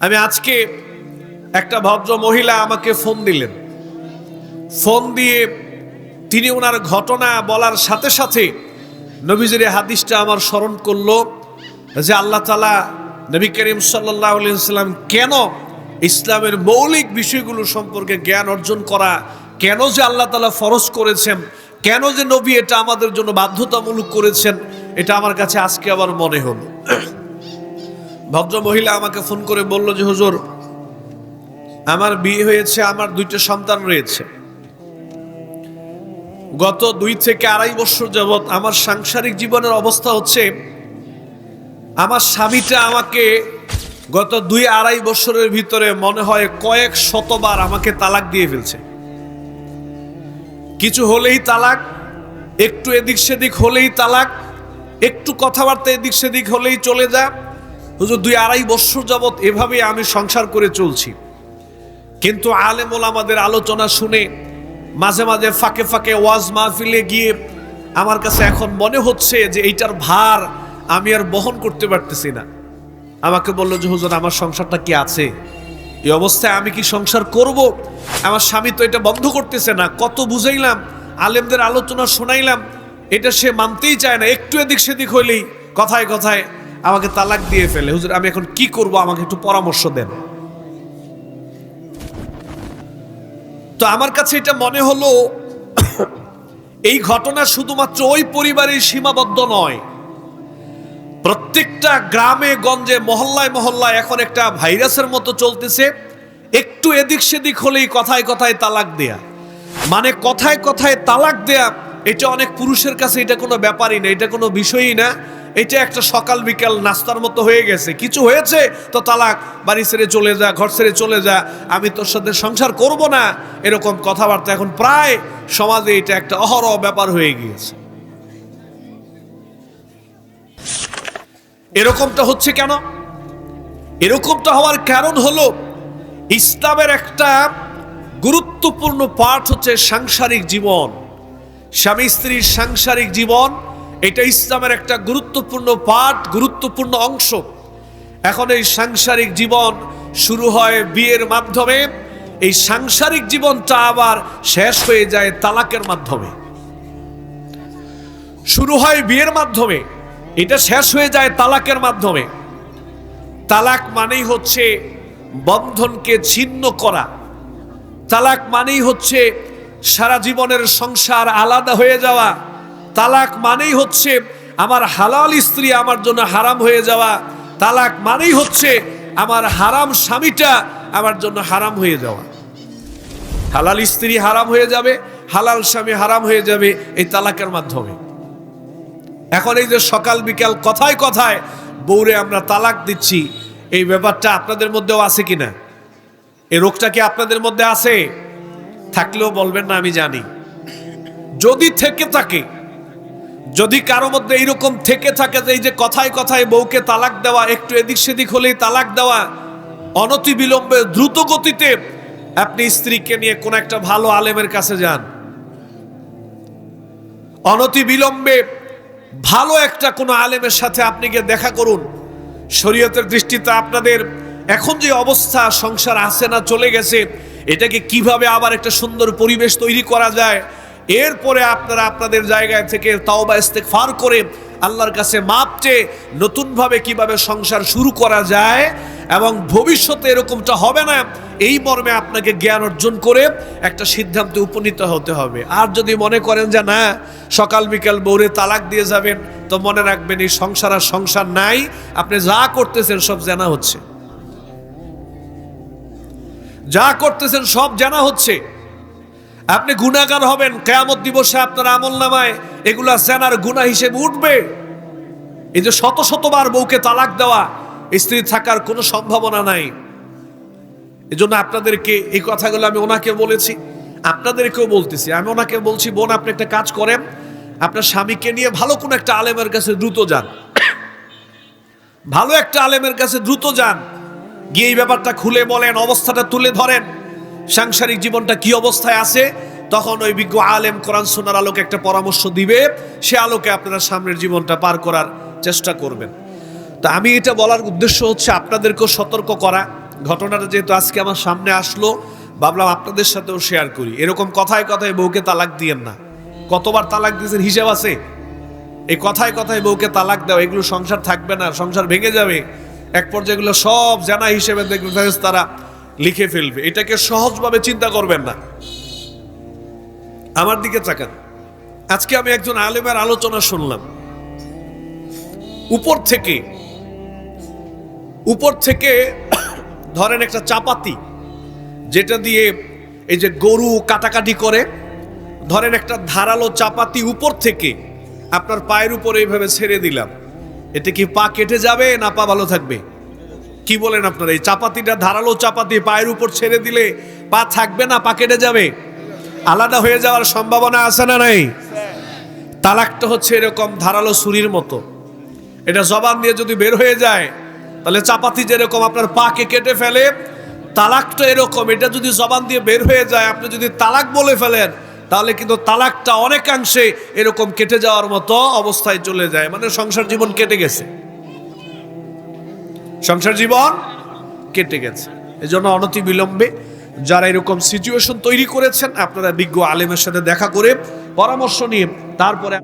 আমি আজকে একটা ভদ্র মহিলা আমাকে ফোন দিলেন। ফোন দিয়ে তিনি ওনার ঘটনা বলার সাথে সাথে নবীজির হাদিসটা আমার স্মরণ করল যে আল্লাহ তালা নবী করিম সাল্লাহ সাল্লাম কেন ইসলামের মৌলিক বিষয়গুলো সম্পর্কে জ্ঞান অর্জন করা, কেন যে আল্লাহ তালা ফরজ করেছেন, কেন যে নবী এটা আমাদের জন্য বাধ্যতামূলক করেছেন, এটা আমার কাছে আজকে আবার মনে হলো। ভদ্র মহিলা আমাকে ফোন করে বলল যে, হুজুর, আমার বিয়ে হয়েছে, আমার দুইটা সন্তান রয়েছে। গত দুই থেকে আড়াই বছর যাবৎ আমার সাংসারিক জীবনের অবস্থা হচ্ছে, আমার স্বামীটা আমাকে গত দুই আড়াই বছরের ভিতরে মনে হয় কয়েক শতবার আমাকে তালাক দিয়ে ফেলছে। কিছু হলেই তালাক, একটু এদিক সেদিক হলেই তালাক, একটু কথাবার্তা এদিক সেদিক হলেই চলে যা হুজুর, দুই আড়াই বছর যাবৎ এভাবে আমি সংসার করে চলছি। কিন্তু আলেমল আমাদের আলোচনা শুনে মাঝে মাঝে ফাঁকে ফাঁকে ওয়াজ মাহফিলে গিয়ে আমার কাছে এখন মনে হচ্ছে যে এইটার ভার আমি আর বহন করতে পারতেছি না। আমাকে বলল যে, হুজুর, আমার সংসারটা কি আছে? এই অবস্থায় আমি কি সংসার করব? আমার স্বামী তো এটা বন্ধ করতেছে না। কত বুঝাইলাম, আলেমদের আলোচনা শোনাইলাম, এটা সে মানতেই চায় না। একটু এদিক সেদিক হইলেই কথায় কথায় আমাকে তালাক দিয়ে ফেলে। হুজুর, আমি এখন কি করব? আমাকে একটু পরামর্শ দেন। তো আমার কাছে এটা মনে হলো, এই ঘটনা শুধুমাত্র ওই পরিবারের সীমাবদ্ধ নয়। প্রত্যেকটা গ্রামে, গঞ্জে, মহল্লায় মহল্লায় এখন একটা ভাইরাসের মতো চলতেছে। একটু এদিক সেদিক হলেই কথায় কথায় তালাক দেয়া। মানে কথায় কথায় তালাক দেয়া, এটা অনেক পুরুষের কাছে এটা কোনো ব্যাপারই না, এটা কোনো বিষয়ই না। এটা একটা সকাল বিকাল নাস্তার মতো হয়ে গেছে। কিছু হয়েছে? তো তালাক, বাড়ি ছেড়ে চলে যা, ঘর ছেড়ে চলে যা। আমি তোর সাথে সংসার করব না। এরকম কথাবার্তা এখন প্রায় সমাজে এটা একটা অহরহ ব্যাপার হয়ে গিয়েছে। এরকমটা হচ্ছে কেন? এরকমটা হওয়ার কারণ হলো, ইসলামের একটা গুরুত্বপূর্ণ পাঠ হচ্ছে সাংসারিক জীবন। স্বামী স্ত্রীর সাংসারিক জীবন এটা ইসলামের একটা গুরুত্বপূর্ণ পাঠ, গুরুত্বপূর্ণ অংশ। এখন এই সাংসারিক জীবন শুরু হয় বিয়ের মাধ্যমে। এই সাংসারিক জীবনটা আবার শেষ হয়ে যায় তালাকের মাধ্যমে। শুরু হয় বিয়ের মাধ্যমে, এটা শেষ হয়ে যায় তালাকের মাধ্যমে। তালাক মানেই হচ্ছে বন্ধনকে ছিন্ন করা। তালাক মানেই হচ্ছে সারা জীবনের সংসার আলাদা হয়ে যাওয়া। তালাক মানেই হচ্ছে আমার হালাল স্ত্রী আমার জন্য হারাম হয়ে যাওয়া। তালাক মানেই হচ্ছে আমার হারাম স্বামীটা আমার জন্য হারাম হয়ে যাওয়া। হালাল স্ত্রী হারাম হয়ে যাবে, হালাল স্বামী হারাম হয়ে যাবে এই তালাকের মাধ্যমে। এখন এই যে সকাল বিকাল কথায় কথায় বউরে আমরা তালাক দিচ্ছি, এই ব্যাপারটা আপনাদের মধ্যেও আছে কিনা? এই রোগটা কি আপনাদের মধ্যে আছে? থাকলেও বলবেন না, আমি জানি। যদি থেকে থাকে যদি কারও মধ্যে এইরকম থেকে থাকে যে এই যে কথায় কথায় বউকে তালাক দেওয়া, একটু এদিক সেদিক হলেই তালাক দেওয়া অনতি বিলম্বে দ্রুত গতিতে আপনি স্ত্রীকে নিয়ে কোন একটা ভালো আলেমের কাছে যান। অনতি বিলম্বে ভালো একটা কোনো আলেমের সাথে আপনি গিয়ে দেখা করুন। শরীয়তের দৃষ্টিতে আপনাদের এখন যে অবস্থা, সংসার আসে না চলে গেছে, এটাকে কীভাবে আবার একটা সুন্দর পরিবেশ তৈরি করা যায় এরপরে আপনারা আপনাদের জায়গায় থেকে তাওবা ইস্তেগফার করে আল্লাহর কাছে মাপ চেয়ে নতুনভাবে কীভাবে সংসার শুরু করা যায় এবং ভবিষ্যতে এরকমটা হবে না, এই মর্মে আপনাকে জ্ঞান অর্জন করে একটা সিদ্ধান্তে উপনীত হতে হবে। আর যদি মনে করেন যে না, সকাল বিকাল বৌরে তালাক দিয়ে যাবেন, তো মনে রাখবেন এই সংসার আর সংসার নাই, আপনি যা করতেছেন সব জানা হচ্ছে। যা করতেছেন সব জানা হচ্ছে। আপনি গুণাগার হবেন, কেয়ামত দিবসে আপনার আমল নামায় এগুলা জানার গুণা হিসেবে উঠবে। এই যে শত শতবার বউকে তালাক দেওয়া, স্ত্রী থাকার কোনো সম্ভাবনা নাই। এজন্য আপনাদেরকে এই কথাগুলো আমি ওনাকে বলেছি, আপনাদেরকেও বলতেছি। আমি ওনাকে বলছি, বোন, আপনি একটা কাজ করেন, আপনার স্বামীকে নিয়ে ভালো কোনো একটা আলেমের কাছে দ্রুত যান। ভালো একটা আলেমের কাছে দ্রুত যান। গিয়ে এই ব্যাপারটা খুলে বলেন, অবস্থাটা তুলে ধরেন। সাংসারিক জীবনটা কি অবস্থায় আছে? তখন ওই বিজ্ঞ আলেম কোরআন সোনার আলোকে একটা পরামর্শ দিবে। সে আলোকে আপনারা সামনের জীবনটা পার করার চেষ্টা করবেন। তা আমি এটা বলার উদ্দেশ্য হচ্ছে আপনাদেরকেও সতর্ক করা। ঘটনাটা যেহেতু আজকে আমার সামনে আসলো, ভাবলাম আপনাদের সাথেও শেয়ার করি। এরকম কথায় কথায় বউকে তালাক দিয়েন না। কতবার তালাক দিয়েছেন? হিসাব আছে? এই কথায় কথায় বউকে তালাক দাও, এগুলো সংসার থাকবে না, সংসার ভেঙে যাবে। এক পর্যায়ে সব জানা হিসেবে দেখবে তারা লিখে ফেলবে। এটাকে সহজভাবে চিন্তা করবেন না। আমার দিকে তাকান। আজকে আমি একজন আলেমের আলোচনা শুনলাম। উপর থেকে উপর থেকে ধরেন একটা চাপাতি, যেটা দিয়ে এই যে গরু কাটাকাটি করে, ধরেন একটা ধারালো চাপাতি উপর থেকে আপনার পায়ের উপর এইভাবে ছেড়ে দিলাম। এতে কি পা কেটে যাবে না পা ভালো থাকবে? কি বলেন আপনারা? এই চাপাতিটা ধারালো চাপাতি পায়ের উপর ছেড়ে দিলে পা থাকবে না, পা কেটে যাবে। আলাদা হয়ে যাওয়ার সম্ভাবনা আছে না নাই? তালাকটা হচ্ছে এরকম ধারালো ছুরির মতো। এটা জবান দিয়ে যদি বের হয়ে যায়, তাহলে চাপাতি যেরকম আপনার পাকে কেটে ফেলে, তালাকটা এরকম। এটা যদি জবান দিয়ে বের হয়ে যায়, আপনি যদি তালাক বলে ফেলেন, তাহলে কিন্তু তালাকটা অনেকাংশে এরকম কেটে যাওয়ার মতো অবস্থায় চলে যায়। মানে সংসার জীবন কেটে গেছে। সংসার জীবন কেটে গেছে। এজন্য জন্য অনতি বিলম্বে যারা এরকম সিচুয়েশন তৈরি করেছেন, আপনারা বিজ্ঞ আলেমের সাথে দেখা করে পরামর্শ নিয়ে তারপরে